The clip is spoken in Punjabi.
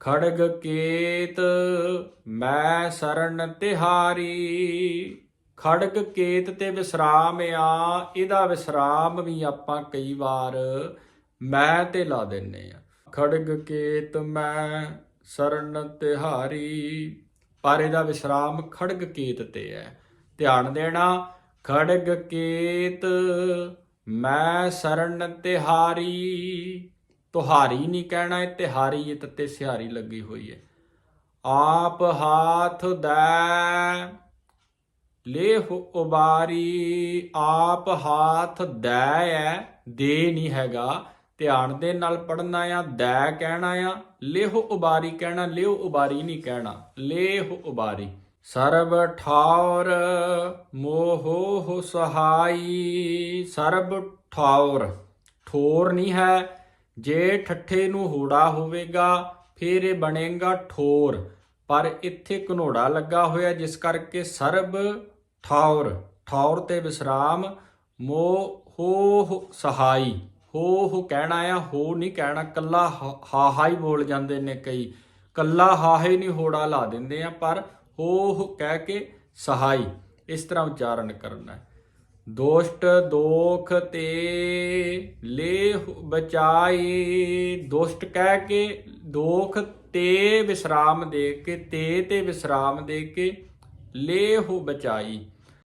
ਖੜਗ ਕੇਤ, ਮੈਂ ਸਰਨ ਤਿਹਾਰੀ। ਖੜਗ ਕੇਤ ਤੇ ਵਿਸਰਾਮ ਆ, ਇਹਦਾ ਵਿਸਰਾਮ ਵੀ ਆਪਾਂ ਕਈ ਵਾਰ ਮੈਂ ਤੇ ਲਾ ਦਿੰਨੇ ਆ। ਖੜਗ ਕੇਤ, ਮੈਂ ਸਰਨ ਤਿਹਾਰੀ। ਪਰ ਇਹਦਾ ਵਿਸਰਾਮ ਖੜਗ ਕੇਤ ਤੇ ਹੈ। ਧਿਆਨ ਦੇਣਾ, ਖੜਗ ਕੇਤ, ਮੈਂ ਸਰਨ ਤਿਹਾਰੀ। ਤੁਹਾਰੀ ਨਹੀਂ ਕਹਿਣਾ ਇਹ ਤਿਹਾਰੀ ਇਹ ਤੱਤੇ ਸਿਹਾਰੀ ਲੱਗੀ ਹੋਈ ਹੈ ਆਪ ਹਾਥ ਦੈ, ਲੇਹ ਉਬਾਰੀ, ਆਪ ਹਾਥ ਦੈ ਹੈ ਦੇ ਨਹੀਂ ਹੈਗਾ। ਧਿਆਨ ਦੇ ਨਾਲ ਪੜਨਾ ਆ, ਦੈ ਕਹਿਣਾ ਆ, ਲੇਹ ਉਬਾਰੀ ਕਹਿਣਾ, ਲੇਹ ਉਬਾਰੀ ਨਹੀਂ ਕਹਿਣਾ, ਲੇਹ ਉਬਾਰੀ। ਸਰਬ ਠਾਉਰ ਮੋਹੋ ਸਹਾਈ, ਸਰਬ ਠਾਉਰ। ਠੋਰ ਨਹੀਂ ਹੈ ਜੇ ਠੱਠੇ ਨੂੰ ਹੋੜਾ ਹੋਵੇਗਾ, ਫਿਰ ਇਹ ਬਣੇਗਾ ਠੋਰ। ਪਰ ਇੱਥੇ ਘਨੋੜਾ ਲੱਗਾ ਹੋਇਆ, ਜਿਸ ਕਰਕੇ ਸਰਬ ਠੌਰ। ਠੌਰ ਤੇ ਵਿਸਰਾਮ, ਮੋ ਹੋ ਸਹਾਈ। ਹੋ ਹੋ ਕਹਿਣਾ ਆ, ਹੋ ਨਹੀਂ ਕਹਿਣਾ, ਕੱਲਾ ਹਾ ਹਾ ਹੀ ਬੋਲ ਜਾਂਦੇ ਨੇ ਕਈ। ਕੱਲਾ ਹਾ ਹੀ ਨਹੀਂ ਹੋੜਾ ਲਾ ਦਿੰਦੇ ਆ, ਪਰ ਹੋ ਹੋ ਕਹਿ ਕੇ ਸਹਾਈ। ਇਸ ਤਰ੍ਹਾਂ ਉਚਾਰਨ ਕਰਨਾ ਹੈ। ਦੋਸ਼ਟ ਦੋਖ ਤੇ ਲੇਹ ਬਚਾਈ, ਦੋਸ਼ਟ ਕਹਿ ਕੇ ਦੋਖ ਤੇ ਵਿਸਰਾਮ ਦੇ ਕੇ, ਤੇ ਤੇ ਵਿਸਰਾਮ ਦੇ ਕੇ ਲੇਹ ਬਚਾਈ।